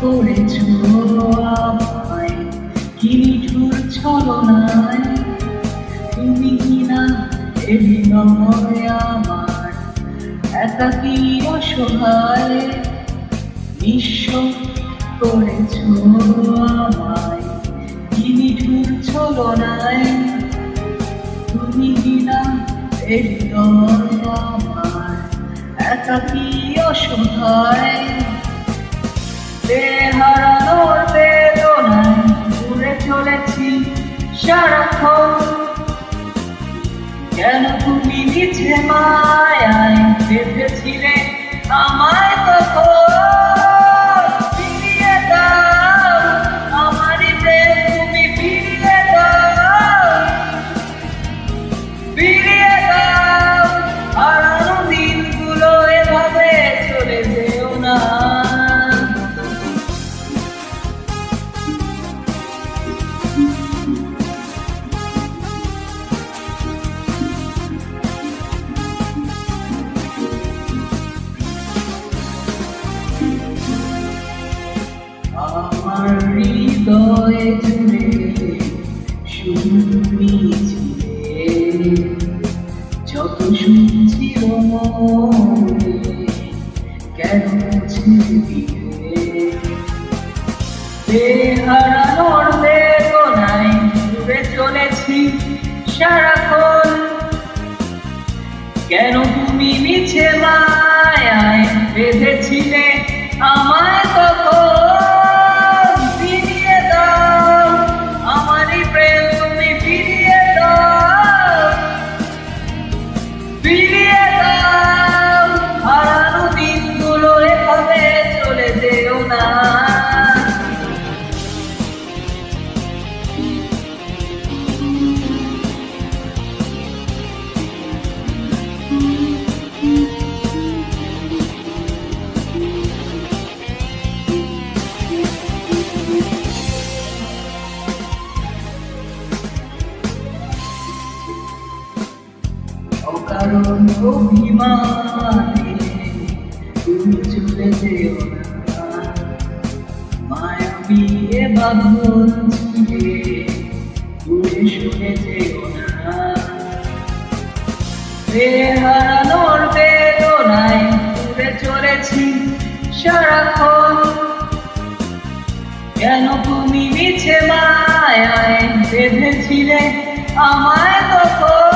করেছ আমায় কি ছলনায় তুমি কিনা এবিনয় আমার একাকি অসহায় নিঃস্ব করেছ আমায় কি ছলনায় তুমি কিনা হৃদয় আমার একাকি অসহায় বেহারানোর বেদনায় ঘুরে চলেছি সারাক্ষণ। কেন তুমি নিচে মায়ায় বেঁধেছিলে আমায় তখন? ফিরিয়ে দাও আমারই প্রেম তুমি কেন বেহারানোর বেদনায় চলেছি সারাক্ষণ কেন তুমি মিছে মায়ায় বেঁধেছিলে আমায়? অকারণ অভিমানে তুমি বাঁধন ছিঁড়ে ঘুরে শুনে যেও না বেহারানোর বেদনায় ঘুরে চলেছি সারাক্ষণ কেন তুমি মিছে মায়ায় বেঁধেছিলে আমায় তখন।